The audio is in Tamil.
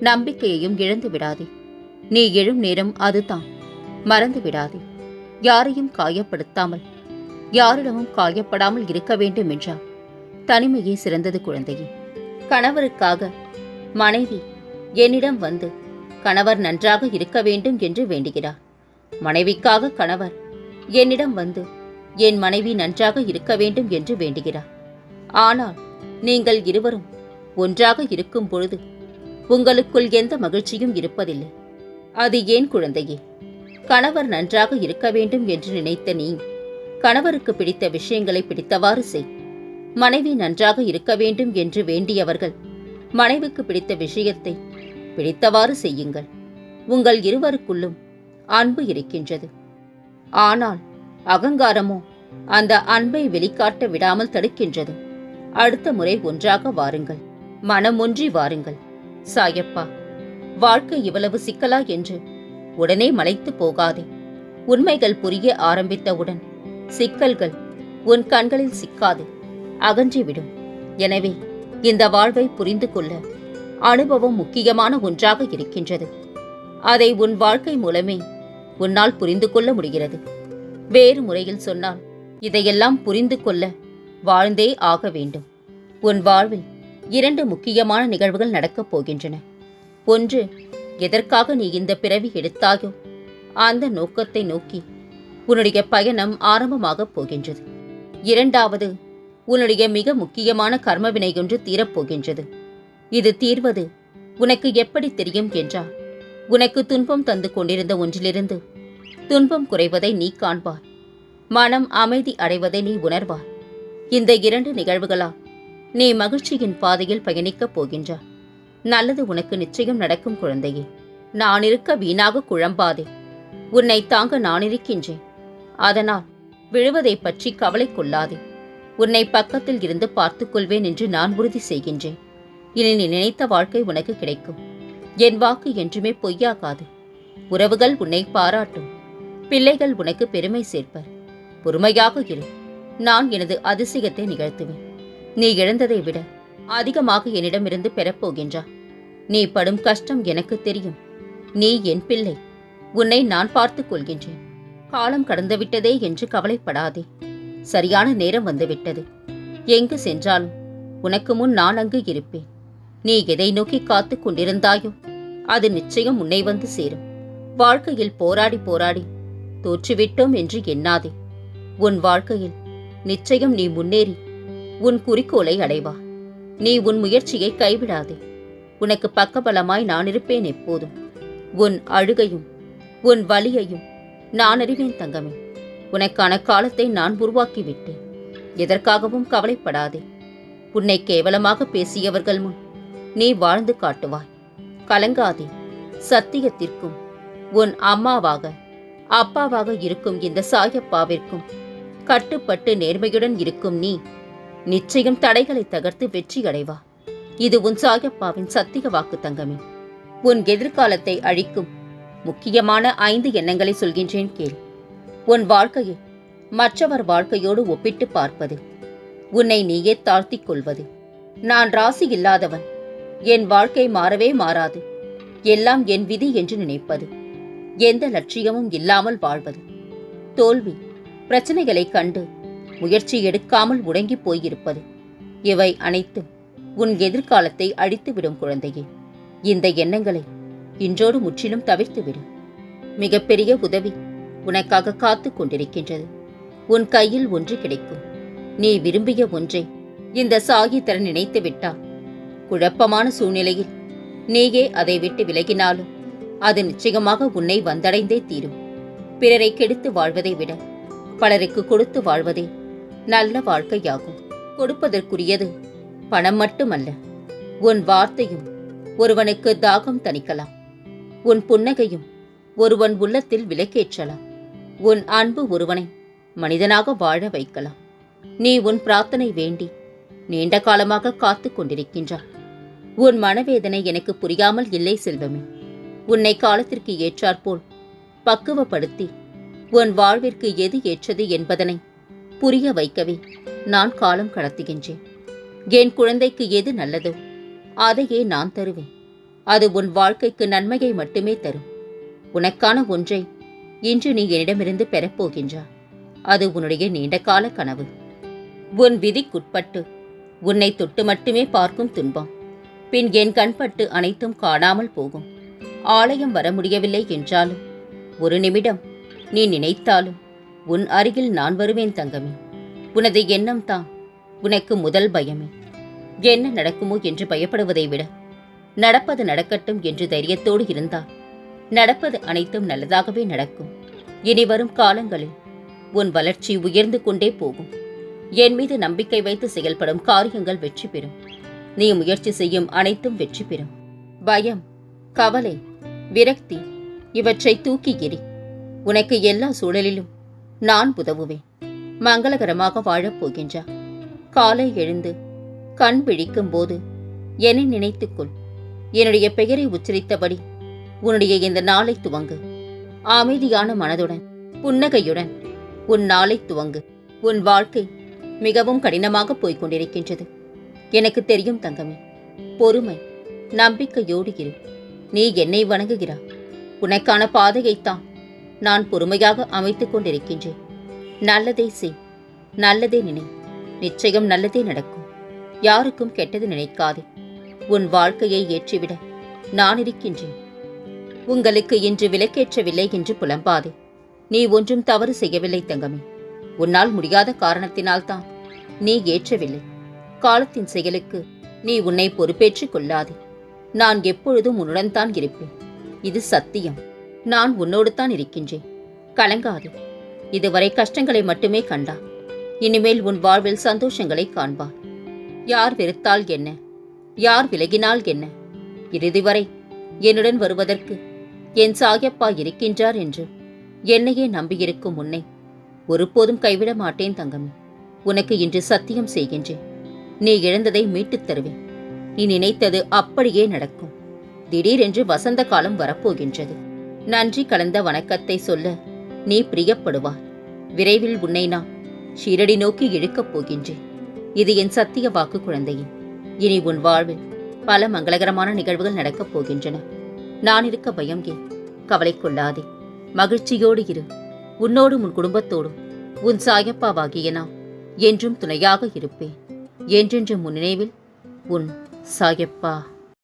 நம்பிக்கையையும் இழந்து விடாதே. நீ எழும் நேரம் அதுதான். மறந்து விடாதே. யாரையும் காயப்படுத்தாமல் யாரிடமும் காயப்படாமல் இருக்க வேண்டும் என்றார். தனிமையே சிறந்தது குழந்தையே. கணவருக்காக மனைவி என்னிடம் வந்து கணவர் நன்றாக இருக்க வேண்டும் என்று வேண்டுகிறார். மனைவிக்காக கணவர் என்னிடம் வந்து என் மனைவி நன்றாக இருக்க வேண்டும் என்று வேண்டுகிறார். ஆனால் நீங்கள் இருவரும் ஒன்றாக இருக்கும் பொழுது உங்களுக்குள் எந்த மகிழ்ச்சியும் இருப்பதில்லை. அது ஏன் குழந்தையே? கணவர் நன்றாக இருக்க வேண்டும் என்று நினைத்த நீ கணவருக்கு பிடித்த விஷயங்களை பிடித்தவாறு செய். மனைவி நன்றாக இருக்க வேண்டும் என்று வேண்டியவர்கள் மனைவிக்கு பிடித்த விஷயத்தை பிடித்தவாறு செய்யுங்கள். உங்கள் இருவருக்குள்ளும் அன்பு இருக்கின்றது. ஆனால் அகங்காரமோ அந்த அன்பை வெளிக்காட்ட விடாமல் தடுக்கின்றது. அடுத்த முறை ஒன்றாக வாருங்கள். மனமொன்றி வாருங்கள். சாயப்பா வாழ்க்கை இவ்வளவு சிக்கலா என்று உடனே மலைத்து போகாதே. உண்மைகள் புரிய ஆரம்பித்தவுடன் சிக்கல்கள் உன் கண்களில் சிக்காது அகன்றிவிடும். எனவே இந்த வாழ்வை புரிந்து கொள்ள அனுபவம் முக்கியமான ஒன்றாக இருக்கின்றது. அதை உன் வாழ்க்கை மூலமே உன்னால் புரிந்து கொள்ள முடிகிறது. வேறு முறையில் சொன்னால் இதையெல்லாம் புரிந்து கொள்ள வாழ்ந்தே ஆக வேண்டும். உன் வாழ்வில் இரண்டு முக்கியமான நிகழ்வுகள் நடக்கப் போகின்றன. ஒன்று எதற்காக நீ இந்த பிறவி எடுத்தாயோ? அந்த நோக்கத்தை நோக்கி உன்னுடைய பயணம் ஆரம்பமாகப் போகின்றது. இரண்டாவது உன்னுடைய மிக முக்கியமான கர்மவினை ஒன்று தீரப்போகின்றது இது தீர்வது உனக்கு எப்படி தெரியும் என்றால் உனக்கு துன்பம் தந்து கொண்டிருந்த ஒன்றிலிருந்து துன்பம் குறைவதை நீ காண்பாய். மனம் அமைதி அடைவதை நீ உணர்வாய். இந்த இரண்டு நிகழ்வுகளால் நீ மகிழ்ச்சியின் பாதையில் பயணிக்கப் போகின்றாய் நல்லது உனக்கு நிச்சயம் நடக்கும் குழந்தையே. நான் இருக்க வீணாக குழம்பாதே. உன்னை தாங்க நான் இருக்கின்றேன். அதனால் விழுவதை பற்றி கவலை கொள்ளாதே. உன்னை பக்கத்தில் இருந்து பார்த்துக் கொள்வேன் என்று நான் உறுதி செய்கின்றேன். இனி நீ நினைத்த வாழ்க்கை உனக்கு கிடைக்கும். என் வாக்கு என்றுமே பொய்யாகாது. உறவுகள் உன்னை பாராட்டும். பிள்ளைகள் உனக்கு பெருமை சேர்ப்பர். பொறுமையாக இரு. நான் எனது அதிசயத்தை நிகழ்த்துவேன். நீ இழந்ததை விட அதிகமாக என்னிடமிருந்து பெறப்போகின்றா. நீ படும் கஷ்டம் எனக்கு தெரியும். நீ என் பிள்ளை. உன்னை நான் பார்த்துக் கொள்கின்றேன். காலம் கடந்துவிட்டதே என்று கவலைப்படாதே. சரியான நேரம் வந்துவிட்டது எங்கு சென்றாலும் உனக்கு முன் நான் அங்கு இருப்பேன். நீ எதை நோக்கி காத்துக் கொண்டிருந்தாயோ அது நிச்சயம் உன்னை வந்து சேரும். வாழ்க்கையில் போராடி போராடி தோற்றுவிட்டோம் என்று எண்ணாதே. உன் வாழ்க்கையில் நிச்சயம் நீ முன்னேறி உன் குறிக்கோளை அடைவா. நீ உன் முயற்சியை கைவிடாதே. உனக்கு பக்கபலமாய் நான் இருப்பேன் எப்போதும். உன் அழுகையும் உன் வலியையும் நான் அறிவேன் தங்கமே. உனக்கான காலத்தை நான் உருவாக்கிவிட்டேன். எதற்காகவும் கவலைப்படாதே. உன்னை கேவலமாக பேசியவர்கள் முன் நீ வாழ்ந்து காட்டுவாய். கலங்காதே. சத்தியத்திற்கும் உன் அம்மாவாக அப்பாவாக இருக்கும் இந்த சாயப்பாவிற்கும் கட்டுப்பட்டு நேர்மையுடன் இருக்கும் நீ நிச்சயம் தடைகளை தகர்த்து வெற்றி அடைவா இது உன் சாயப்பாவின் சத்திய வாக்கு தங்கமே. உன் எதிர்காலத்தை அழிக்கும் முக்கியமான ஐந்து எண்ணங்களை சொல்கின்றேன் கேள். உன் வாழ்க்கையை மற்றவர் வாழ்க்கையோடு ஒப்பிட்டு பார்ப்பது உன்னை நீயே தாழ்த்திக் கொள்வது. நான் ராசி இல்லாதவன் என் வாழ்க்கை மாறவே மாறாது. எல்லாம் என் விதி என்று நினைப்பது எந்த லட்சியமும் இல்லாமல் வாழ்வது. தோல்வி பிரச்சனைகளை கண்டு முயற்சி எடுக்காமல் முடங்கி போயிருப்பது. இவை அனைத்தும் உன் எதிர்காலத்தை அழித்துவிடும் குழந்தையே. இந்த எண்ணங்களை இன்றோடு முற்றிலும் தவிர்த்துவிடு. மிகப்பெரிய உதவி உனக்காக காத்துக் கொண்டிருக்கின்றது. உன் கையில் ஒன்று கிடைக்கும். நீ விரும்பிய ஒன்றை இந்த சாகி தர நினைத்து விட்டால் குழப்பமான சூழ்நிலையில் நீயே அதை விட்டு விலகினாலும் அது நிச்சயமாக உன்னை வந்தடைந்தே தீரும். பிறரை கெடுத்து வாழ்வதை விட பலருக்கு கொடுத்து வாழ்வதே நல்ல வாழ்க்கையாகும். கொடுப்பதற்குரியது பணம் மட்டுமல்ல. உன் வார்த்தையும் ஒருவனுக்கு தாகம் தணிக்கலாம். உன் புன்னகையும் ஒருவன் உள்ளத்தில் விலக்கேற்றலாம். உன் அன்பு ஒருவனை மனிதனாக வாழ வைக்கலாம். நீ உன் பிரார்த்தனை வேண்டி நீண்ட காலமாக காத்துக் கொண்டிருக்கின்றாய். உன் மனவேதனை எனக்கு புரியாமல் இல்லை செல்வமே. உன்னை காலத்திற்கு ஏற்றாற்போல் பக்குவப்படுத்தி உன் வாழ்விற்கு எது ஏற்றது என்பதனை புரிய வைக்கவே நான் காலம் கடத்துகின்றேன். என் குழந்தைக்கு எது நல்லதோ அதையே நான் தருவேன். அது உன் வாழ்க்கைக்கு நன்மையை மட்டுமே தரும். உனக்கான ஒன்றை இன்று நீ என்னிடமிருந்து பெறப்போகின்றாய் அது உன்னுடைய நீண்ட கால கனவு. உன் விதிக்குட்பட்டு உன்னை தொட்டு மட்டுமே பார்க்கும் துன்பம். பின் என் கண்பட்டு அனைத்தும் காணாமல் போகும். ஆலயம் வர முடியவில்லை என்றாலும் ஒரு நிமிடம் நீ நினைத்தாலும் உன் அருகில் நான் வருவேன் தங்கமே. உனது எண்ணம் தான் உனக்கு முதல் பயமே. என்ன நடக்குமோ என்று பயப்படுவதை விட நடப்பது நடக்கட்டும் என்று தைரியத்தோடு இருந்தால் நடப்பது அனைத்தும் நல்லதாகவே நடக்கும். இனி வரும் காலங்களில் உன் வளர்ச்சி உயர்ந்து கொண்டே போகும். என் மீது நம்பிக்கை வைத்து செயல்படும் காரியங்கள் வெற்றி பெறும். நீ முயற்சி செய்யும் அனைத்தும் வெற்றி பெறும். பயம் கவலை விரக்தி இவற்றை தூக்கி எறி உனக்கு எல்லா சூழலிலும் நான் உதவுவேன் மங்களகரமாக வாழப் போகின்றா. காலை எழுந்து கண் விழிக்கும் போது என்னை நினைத்துக்கொள். என்னுடைய பெயரை உச்சரித்தபடி உன்னுடைய இந்த நாளை துவங்கு. அமைதியான மனதுடன் புன்னகையுடன் உன் நாளை துவங்கு. உன் வாழ்க்கை மிகவும் கடினமாக போய்க் கொண்டிருக்கின்றது எனக்கு தெரியும் தங்கமே பொறுமை நம்பிக்கையோடு இரு. நீ என்னை வணங்குகிறாய் உனக்கான பாதையைத்தான் நான் பொறுமையாக அமைத்துக் கொண்டிருக்கின்றேன். நல்லதே செய். நல்லதே நினை. நிச்சயம் நல்லதே நடக்கும். யாருக்கும் கெட்டது நினைக்காதே. உன் வாழ்க்கையை ஏற்றிவிட நான் இருக்கின்றேன். உங்களுக்கு இன்று விலக்கேற்றவில்லை என்று புலம்பாதே. நீ ஒன்றும் தவறு செய்யவில்லை தங்கமே. உன்னால் முடியாத காரணத்தினால்தான் நீ ஏற்றவில்லை. காலத்தின் செயலுக்கு நீ உன்னை பொறுப்பேற்றுக் கொள்ளாதே. நான் எப்பொழுதும் உன்னுடன் தான் இருப்பேன். இது சத்தியம். நான் உன்னோடு தான் இருக்கின்றேன். கலங்காது. இதுவரை கஷ்டங்களை மட்டுமே கண்டா. இனிமேல் உன் வாழ்வில் சந்தோஷங்களை காண்பார் யார் வெறுத்தால் என்ன? யார் விலகினால் என்ன? இறுதி வரை என்னுடன் வருவதற்கு என் சாயப்பா இருக்கின்றார் என்று என்னையே நம்பியிருக்கும் உன்னை ஒருபோதும் கைவிட மாட்டேன் தங்கமே. உனக்கு இன்று சத்தியம் செய்கின்றேன். நீ இழந்ததை மீட்டுத் தருவேன். நீ நினைத்தது அப்படியே நடக்கும். திடீரென்று வசந்த காலம் வரப்போகின்றது. நன்றி கலந்த வணக்கத்தை சொல்ல நீ பிரியப்படுவார் விரைவில் உன்னை நான் ஷீரடி நோக்கி இழுக்கப் போகின்றேன். இது என் சத்திய வாக்கு குழந்தையின் இனி உன் வாழ்வில் பல மங்களகரமான நிகழ்வுகள் நடக்கப் போகின்றன. நான் இருக்க பயம் ஏன்? கவலை கொள்ளாதே. மகிழ்ச்சியோடு இரு. உன்னோடும் உன் குடும்பத்தோடும் உன் சாயப்பாவாகிய நான் என்றும் துணையாக இருப்பேன். என்றென்றும் உன் நினைவில் உன் சாயப்பா.